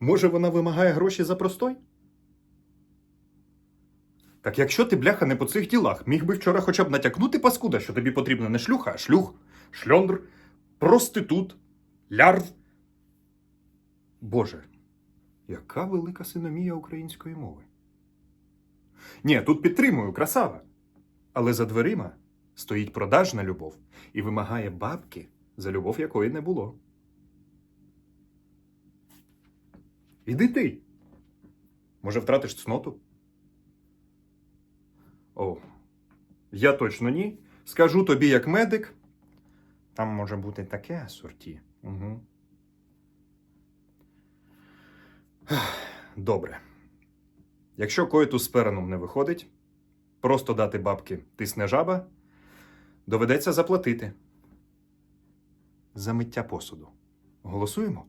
Може, вона вимагає гроші за простой? Так якщо ти, бляха, не по цих ділах, міг би вчора хоча б натякнути паскуда, що тобі потрібна не шлюха, а шлюх, шльондр, проститут, лярв. Боже, яка велика синомія української мови. Ні, тут підтримую, красава. Але за дверима стоїть продажна любов і вимагає бабки, за любов якої не було. Іди ти. Може, втратиш цноту? О, я точно ні. Скажу тобі як медик. Там може бути таке асорті. Угу. Добре. Якщо коїтус з переном не виходить, просто дати бабки тисне жаба, доведеться заплатити. За миття посуду. Голосуємо?